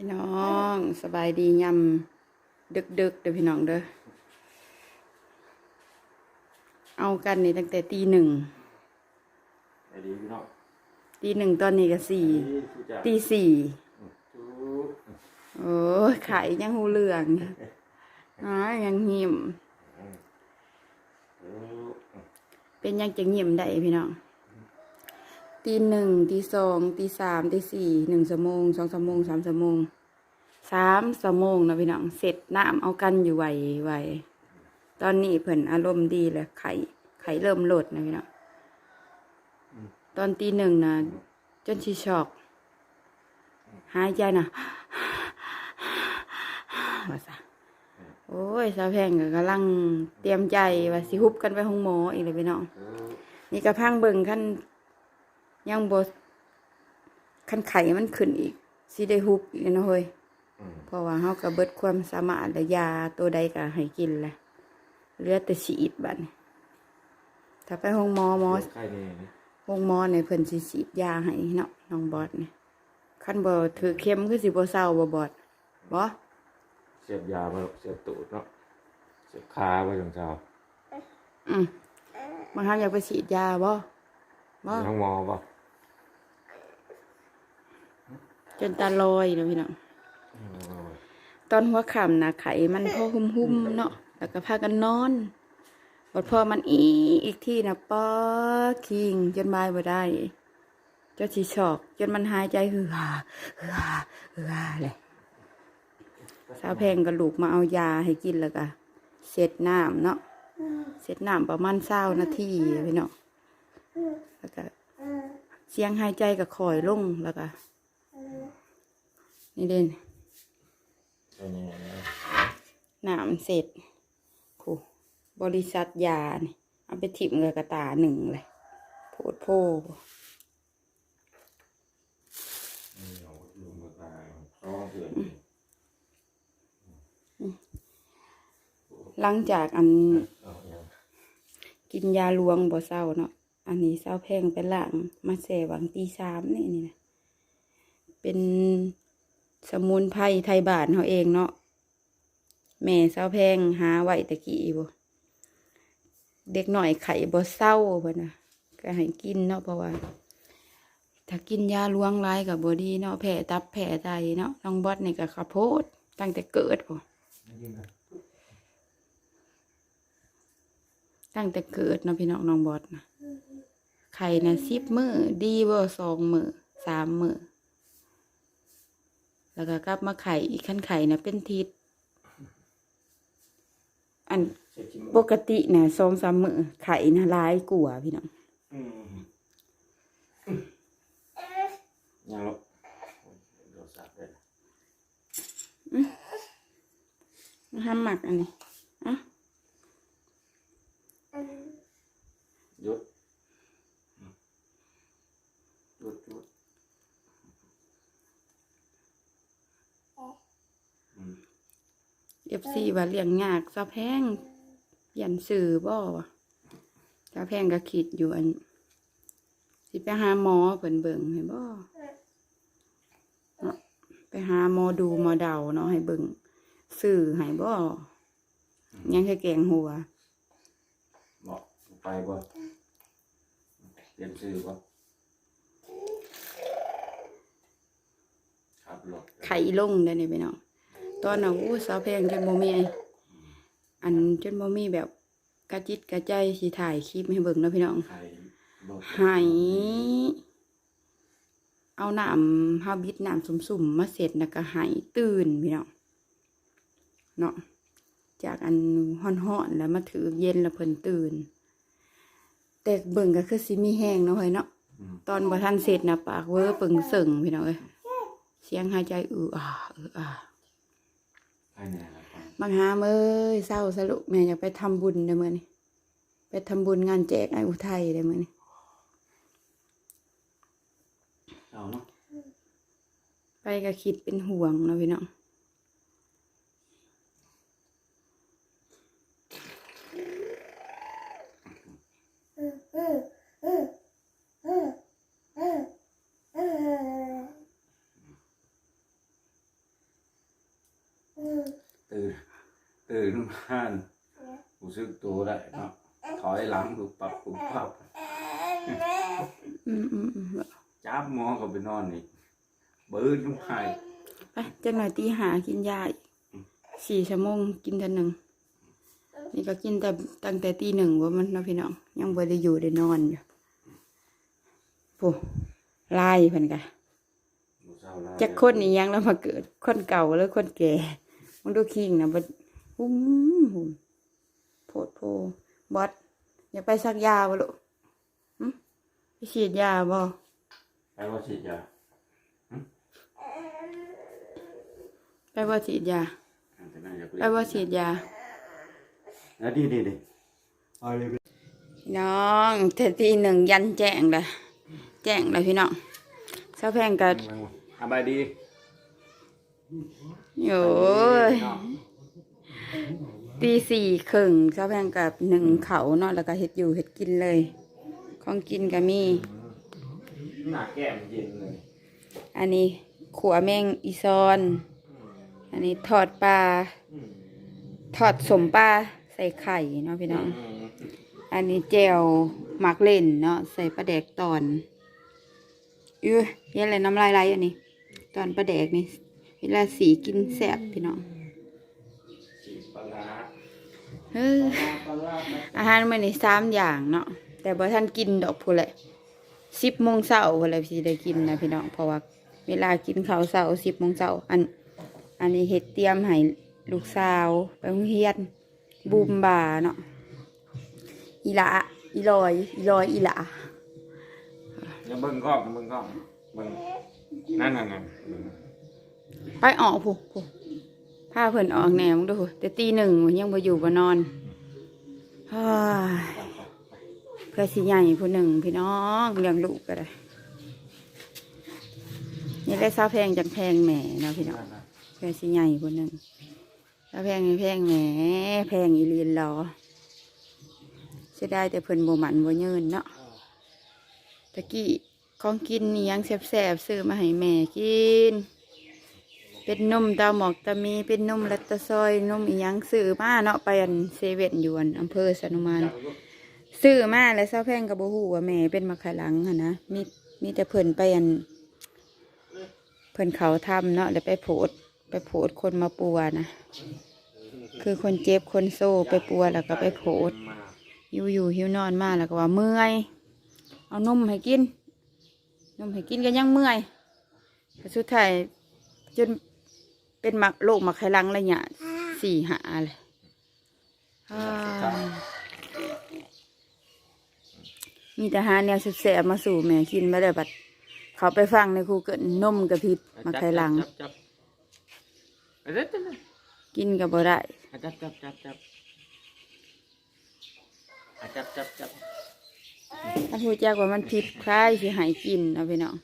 พี่น้องสบายดียำดึกๆเด้อพี่น้องเด้อเอากันนี่ตั้งแต่ตีหนึ่งไอ้ดีพี่น้องตีหนึ่งตอนนี้ก็สี่ดีสุดจ้ะตีสี่จู๊โอ้ยไข่ยังหูเหลืองอ๋อยังหิมจู๊เป็นยังจะหิมได้พี่น้อง ตีหนึ่งตีสองตีสามตีสี่หนึ่งชั่วโมงสองชั่วโมงสามชั่วโมงสามชั่วโมงนะพี่น้องเสร็จน้ำเอากันอยู่ไหวไหวตอนนี้เพิ่นอารมณ์ดีเลยไข่ไข่เริ่มโหลดนะพี่น้องตอนตีหนึ่งนะจนชีช็อกหายใจนะว่าซะโอ้ยสาวแพงก็กำลังเตรียมใจว่าสิฮุบกันไปห้องหมออีกเลยพี่น้องนี่กระพังเบิ่งขั้น ยังบขั้นไข่มันขึ้นอีกสิได้ฮุบอีกนะเฮ้ยอืมเพราะว่าเฮาก็เบิดความสามารถและยาตัวใดก็ให้กินแหละเหลือแต่ฉีดบัดนี้ถ้าไปห้องหมอหมอไข่นี่นี่ห้องหมอเนี่ยเพิ่นสิฉีดยาให้เนาะน้องบอดนี่คันบ่ถือเข็มคือสิบ่เศร้าบ่บอดบ่เสียบยามาเสียบตูดเนาะเสียบขาไว้ตรงเช้าอืมบางครั้งอยากไปฉีดยาบ่บ่น้องหมอป่ะ จนตาลอยเลยพี่น้องอืมตอนหัวค่ำนะไข่มันพอหุ่มๆเนาะแล้วก็พากันนอนบดพอมันอีอีกที่นะป้อคิงจนบายบ่ได้เจ้าชีชอก จนมันหายใจฮือฮาฮือฮาฮือฮาเลยสาวแพงก็ลูกมาเอายาให้กินแล้วก็เสร็จน้ำเนาะเสร็จน้ำประมาณเศร้านาทีพี่น้องแล้วก็เสียงหายใจก็คอยลงแล้วก็ นี่เด่นไอ้นี่นะน้ำเสร็จโูบริษัทยานี่เอาไปถิมกับกระตาหนึ่งเลยโพดโพนี่เอาลุงมาตายท้องเถื่อนหลังจากอันเอาอย่างกินยาลวงบ่เศร้าเนาะอันนี้เศร้าแพงไปล่างมาแส่หวังตีสามนี่นี่นะเป็น สมุนไพรไทยบานเขาเองเนาะแม่เศร้าแพงหาไหวตะกี้บ่เด็กหน่อยไข่บ่เศร้าบ่นะก็ให้กินเนาะเพราะว่า ถ้ากินยาล้วงร้ายกับบอดีเนาะแผลตับแผลไตเนาะน้องบอสนี่ก็ข้าโพดตั้งแต่เกิดพอตั้งแต่เกิดเนาะพี่น้องน้องบอสนะไข่นะสิบมือดีบ่สองมือสามมือ แล้วก็กลับมาไข่อีกขั้นไข่นะเป็นทิศอันเสียบชิ้นปกตินะสองสามมือไข่นะร้ายกว่าพี่น้องอืมยังลูกโอ้ยเดี๋ยวสับเลยมาห้ามหมักอันนี้อะหยุดอืมหยุดหยุดอืม เอ ฟซีว่าเลี้ยงยากซาแพงเปลี่ยนสื่อบ่วะซาแพงก็คิดอยู่อัน สิไปหาหมอเพิ่นเบิ่งให้บ่เนาะไปหาหมอดูหมอเดาเนาะให้เบิ่งสื่อให้บ่ยังคือแกงหัวบอกไปบ่เปลี่ยนชื่อบ่ครับรถไข่ลงได้นี่ไปเนาะ ตอนน่ะอู้สาวแพงจนบ่มีอันจนบ่มีแบบกระจิตกระใจสิถ่ายคลิปให้เบิ่งเนาะพี่น้องไข่รถไหายเอาน้ำฮาบิดน้ำสุ่มๆมาเสร็จแล้วก็ไหายตื่นพี่น้องเนาะจากอันห่อนๆแล้วมาถือเย็นแล้วเพิ่นตื่น แต่เบิ่งก็คือสิมีแห้งเนาะเฮ้ยเนาะอืมตอนบ่ทันเสร็จนะปากเวอร์ปึงเสิงพี่น้องเอ้ยเสียงหายใจอืออ่าอืออ่าไข่แน่ละครั บบางหามเอ้ยเศร้าสรุปแม่อยากไปทำบุญเด้อมื้อนี้ไปทำบุญงานแจกไอ้อุทัยเด้อมื้อนี้เอาเนาะไปก็คิดเป็นห่วงเนาะพี่น้อง ตื่นมารู้สึกตัวได้เนาะถอยหลังปุบปับปุบปับอืมอืมอืมจับหมอก็ไปนอนอีกเบิดลงไปไปจังหน่อยตีหากินยาอีกสี่ชั่วโมงกินเท่าหนึ่งนี่ก็กินแต่ตั้งแต่ตีหนึ่งว่ามันเนาะพี่น้อง ยังบ่ได้อยู่ได้นอนอยู่โอ้ลายเพิ่นกะบ่เศร้าหลายจากคนนี้ยังแล้วมาเกิดคนเก่าหรือคนแก่มันดูคิงนะบ่ หุ้มหุ้มโพดโพบอสอยากไปซักยาบ่ลูกหึไปฉีดยาบ่ไปว่าฉีดยาไปบ่ฉีดยาแต่น่าจะไปบ่ฉีดยาแล้วดีดีดีเอาเลยพี่น้องแต่ตีหนึ่งยันแจ้งเลยแจ้งเลยพี่น้องเช้าแพงกับสบายดีโอ้ย ตีสี่ครึ่งเช้าแพงกับหนึ่งเขาเนาะแล้วก็เห็ดอยู่เห็ดกินเลย ของกินก็มี หน้าแก้มเย็นเลยอันนี้ขัวแมงอีซอน อันนี้ทอดปลา ทอดสมปลาใส่ไข่เนาะพี่น้อง อันนี้เจลหมักเล่นเนาะใส่ปลาแดกตอนอื้อเห็นอะไรน้ำลายไหลอันนี้ ตอนปลาแดกนี่เวลาสีกินแสบพี่น้องฉีดปลาร้า เฮ้ยปลาร้าไหมอาหารมันนี่สามอย่างเนาะแต่บ่ท่านกินดอกพูนแหละสิบโมงเช้าพูนแหละพี่ได้กินนะพี่น้องเพราะว่าเวลากินข้าวเช้าสิบโมงเช้าอัน อันนี้เฮ็ดเตรียมให้ลูกสาวไปโรงเรียนบูมบาเนาะอีหละอีลอยอีลอยอีหละอย่าเบิ่งกล้องเบิ่งกล้องเบิ่งนั่นนั่นนั่นเบิ่งไปออกผู้ผู้ พาเพิ่นออกแหนมึงดูแต่ตีหนึ่งยังบ่อยู่บ่นอนเฮ้ยเพื่อสิใหญ่ผู้หนึ่งพี่น้องเลี้ยงลูกก็ได้นี่ได้ซาแพงจังแพงแหม่เนาะพี่น้องเพื่อสิใหญ่ผู้หนึ่งซาแพงนี่แพงแหม่แพงอีเลียนรอเสียดายแต่เพิ่นบ่หมันบ่ยืนเนาะตะกี้ของกินนี่ยังแซ่บๆซื้อมาให้แม่กิน เป็นนมตาหมอกตามีเป็นนมลัตตะซอยนมอีหยังซื้อมาเนาะไปอันเซเว่นอยู่อันอำเภอสนุมานซื้อมาแล้วเศร้าแพงกับโบหูว่าแม่เป็นมาขาลังหั้นะมีมีแต่เพิ่นไปอัน เพิ่นเขาทำเนาะแล้วไปโผดไปโผดคนมาปัวนะคือคนเจ็บคนโซ่ไปปัวแล้วก็ไปโผดอยู่อยู่หิวนอนมาแล้วก็ว่าเมื่อยเอานมให้กินนมให้กินก็ยังเมื่อยสุดท้ายจน เป็นมักโรคมักไขลังอะไรเนี่ยสี่หาเลยอ้ายมีแต่หาแนวแสบๆมาสู่แม่กินไม่ได้บัด เขาไปฟังในครูเกิดนมกระพิษมักไขลังจับจับจับจับจับกินกับบ่ได้จับจับจับจับจับจับจับถ้าพูดจากว่ามันผิดคล้ายสิใหายกินเอาไปเนาะ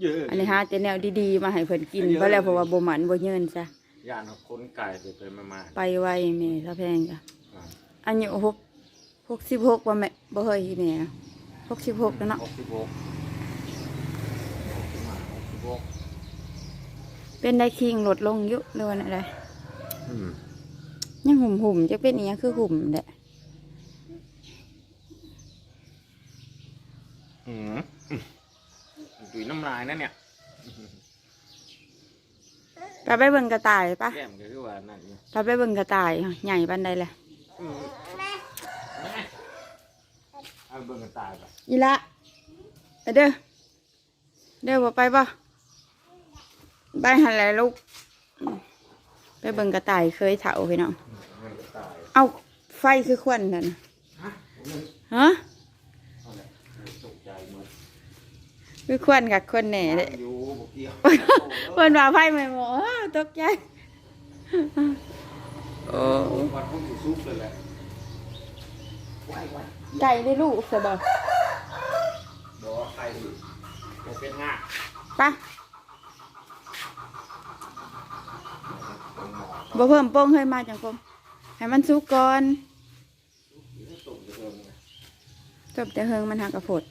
เยอะอันนี้หาแต่แนวดีๆ มาให้เพิ่นกินเพราะแล้วเพราะว่าบ่หมันบ่เยินจ้ะย่านเขาค้นไก่ไปไปมามาไปไวแม่ถ้าแพงจ้ะอ่าอายุหกหกสิบหกว่าแม่บ่เฮยแม่หกสิบหกแล้วเนาะหกสิบหกหกสิบหกเป็นได้คิงลดลงเยอะเลยวันอะไรอืมยังหุ่มหุ่มๆจะเป็นอีหยังคือหุ่มแหละอืม ดุยน้ำลายนั่นเนี่ยไปไปเบิ่งกระต่ายปะแก้มก็คือว่านั่นอยู่ไปไปเบิ่งกระต่ายใหญ่ปานใดแหละอืมเอาเบิ่งกันตายไปอีละไปเด้อเด้อบ่ไปบ่ไปหันแหละลูกไปเบิ่งกระต่ายเคยเถาพี่น้องเบิ่งกันตายเอาไฟคือควันนั่นน่ะฮะผมเลยฮะ เอาแหละตกใจหมด คือควันกับคนแหน่เลยอยู่บ่เกี่ยวเพิ่นว่าไฟไหม่หมออ้าวตกใจโอ้วันพุ่งอยู่ซุปเลยแหละไหวไหวใจได้ลูกสบายบอกว่าใครดิบ่เป็นง่าปะบ่เพิ่มโป้งเฮ้ยมาจังคมให้มันสุกก่อนตกจะเพิ่มไงจบแต่เฮิงมันหักกระผด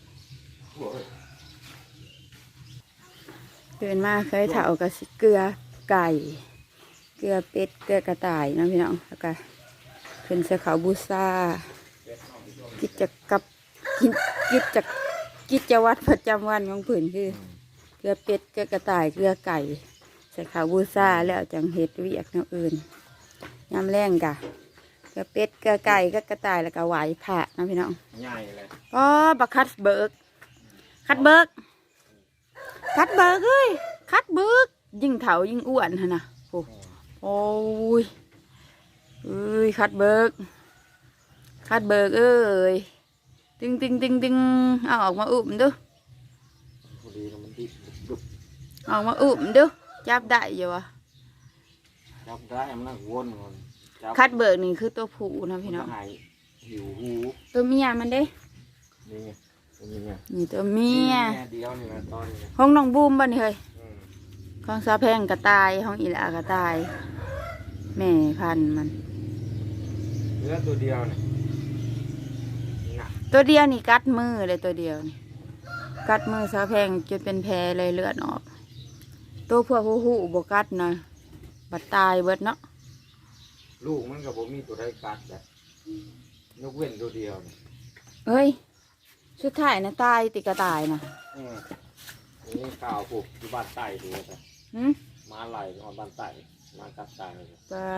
โอ้ยตื่นมาเคยเถากับเกลือไก่ เกลือเป็ด เกลือกระต่ายเนาะพี่น้องแล้วก็เป็นเสขาวบูซากิจกับกิจกิจจักกิจวัตรประจำวันของผืนคือ เกลือเป็ด เกลือกระต่าย เกลือไก่ใส่ขาวบูซาแล้วจังเห็ดเวียกแนวอื่นยำแรงกะเกลือเป็ดเกลือไก่ก็กระต่ายแล้วก็ไหวผ่านะพี่น้องง่ายเลยอ๋อบักคัดเบิกคัดเบิก คัดเบิกเฮ้ยคัดเบิกยิ่งเถายิ่งอ้วนฮะนะโอ้โอ้ยเอ้ยคัดเบิกคัดเบิกเอ้ยตึงตึงตึงตึงเอาออกมาอุ้มดูพอดีแล้วมันดิบดุบออกมาอุ้มดูจับได้อยู่วะจับได้มันนั่งวนมันจับคัดเบิกนี่คือตัวผู้นะพี่น้องมัหายหิวหูตัวเมียมันเด้ นี่ไงตัวนี้ไงนี่ตัวเมียแม่เดียวนี่นะตอนนี้ห้องน้องบูมบ่นี่เฮ้ยอืมของซาแพงกระต่ายห้องอีหลากระต่าย แม่พันธุ์มันเหลือตัวเดียวนี่น่ะตัวเดียวนี่กัดมือเลยตัวเดียวนี่กัดมือซาแพงจนเป็นแผลเลยเลือดออก ตัวพวกหูหูบกัดนะบัดตายเบิดเนาะลูกมันกับผมมีตัวได้กัดแบบยกเว้นตัวเดียวนี่เฮ้ย สุดท้ายนะตายติดกระต่ายนะอืมนี่ข่าวผูกอยู่บ้านใต้ดูแต่หืมมาไหลนอนบ้านใต้มากัดตายเลยปลา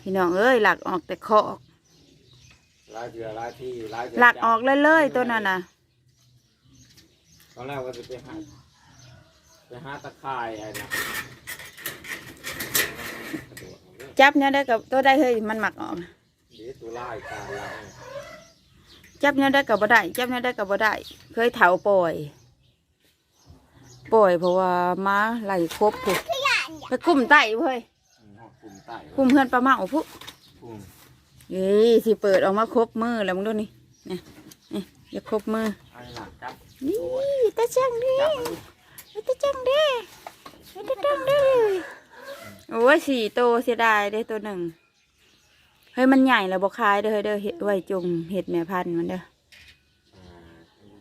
พี่น้องเอ้ยหลักออกแต่คอกหลายเดือนหลายที่หลายเดืหลักออกเลยเลยๆตัวนั้นน่ะตอนแรกก็จะไปหาไปหาตะข่ายไอ้นะกระโดดเอาเรื่องจับเนี่ยได้กับตัวได้เฮ้ยมันหมักออกนะเดี๋ยวตัวไล่ตายแล้วเนี่ย จับเนี่ยได้กับบ่ได้จับเนี่ยได้กับบ่ได้ เคยเถาปล่อย ปล่อยเพราะว่าม้าไหลครบพุไปกุ้มไตเว้ยอืมกลุ่มใต้กุ้มเพื่อนปลาเมาพุกลุ่มเฮ้ยสิเปิดออกมาครบมือแล้วมึงดูนี่นี่นี่อย่าครบมือไอ้หลักจับนี่ตาจังดิจับมันตาจังเด้ตาจังเด้โอ้ยสี่โตวเสียดายเด้ตัวหนึ่ง เฮ้ยมันใหญ่แล้วบ่คายเด้อเฮ้ยเด้อเฮ็ดไว้จุงเห็ดแม่พันธุ์มันเด้ออ่า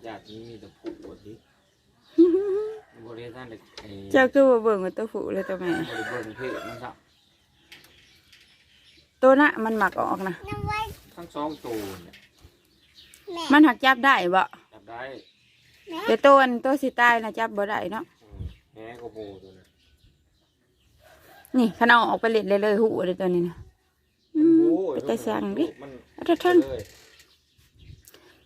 ญาตินี้มีแต่ผูกปวดดิบริษัทเด็กไอ้เจ้าคือบ่เบิ่งว่าตัวผู้เลยตัวแม่บริเวณเพศมันสับตัวน่ะมันหมักออกนะทั้งสองตัวเนี่ยมันหักจับได้บ่จับได้แต่ตัวอันตัวสิตายนะจับบ่ได้เนาะอืมแหน่ก็โบตัวนั้นนี่ขนาดออกไปเล่นเลยเลยหูเลยตัวนี้นะอืมโอ้ย ไปแต่สั่งดิมันเอาเถอะท่านเลย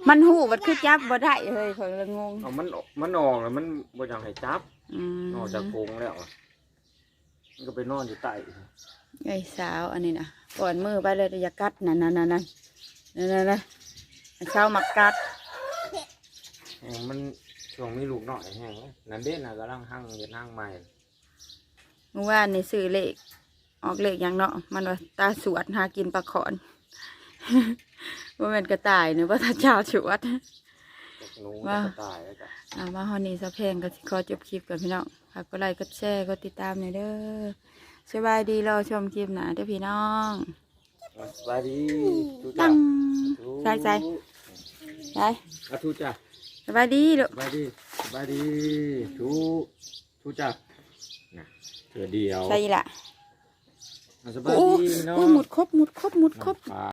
มันหูมันคือจับบ่ได้เลยเขาเลยงงเอามันออกมันออกแล้วมันบ่อยากให้จับอืมนอกจากกรงแล้วอะมันก็ไปนอนอยู่ใต้ไอ้สาวอันนี้นะก่อนมือไปเลยอย่ากัดนั่นนั่นนั่นนั่นนั่นนั่นนั่นเช้ามักกัดแห้งมันช่วงนี้ลูกน้อยแห้งเลยนั่นเด่นน่ะกำลังหั่งเห็นหั่งใหม่เมื่อวานนี่ซื้อเลข ออกเลขอย่างเนาะมันว่าตาสวดหากินปลาขอนว่าเป็นกระต่ายเนอะว่าตาเจ้าสวดจากหนูว่าก็ตายแล้วจ้ะเอามาฮอนี่สะเพงก็สิขอจบคลิปกันพี่น้องฝากกดไลค์กดแชร์กดติดตามหน่อยเด้อสบายดีรอชมคลิปหนาเด้อพี่น้องสบายดีทุตั้จ้ะงใส่ใส่ใส่อะทุจ้ะสบายดีลูกสบายดีสบายดีทุทุจ้ะนะเถือเดียวใส่ละอะ สบายโอ้ดีเนาะโอ้หมุดครบหมุดครบหมุดครบน้ำปลา